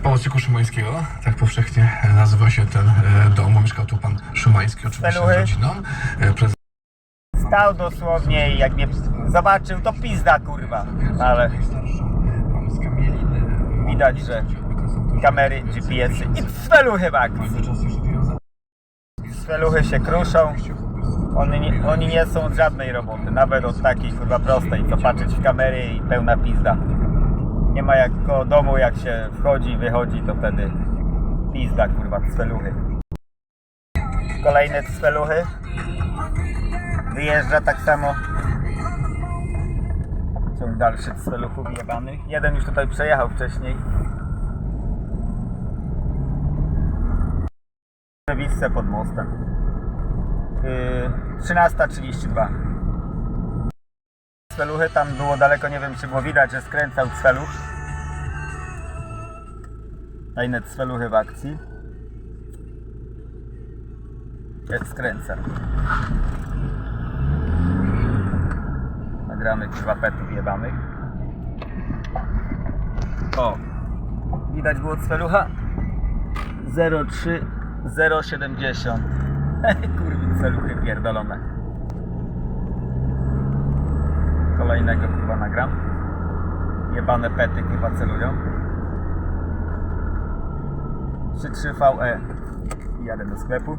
w Pałacyku Szymańskiego, tak powszechnie nazywa się ten e, dom. Mieszkał tu pan Szymański, oczywiście z Feluchy. rodziną. E, Prezes Stał dosłownie i jak mnie zobaczył, to pizda kurwa. Ale z Kamieliny. widać, że kamery, GPS-y i cweluchy związany. Cweluchy się kruszą. Oni nie, oni nie są od żadnej roboty, nawet od takiej kurwa prostej, co patrzeć w kamery i pełna pizda. Nie ma jak koło domu, jak się wchodzi, wychodzi, to wtedy pizda kurwa, cweluchy. Kolejne cweluchy. Wyjeżdża tak samo. Ciąg dalszy cweluchów jebanych. Jeden już tutaj przejechał wcześniej. Przewisce pod mostem. Yy, 13.32. Cweluchy tam było daleko, nie wiem czy było widać, że skręcał cweluch. Fajne cweluchy w akcji. Jak skręca. Nagramy kurwa petów jebanych. O! Widać było cwelucha? 03 070 Kurwa, celuchy pierdolone. Kolejnego kurwa nagram. Jebane pety kurwa celują. 33VE. I jadę do sklepu.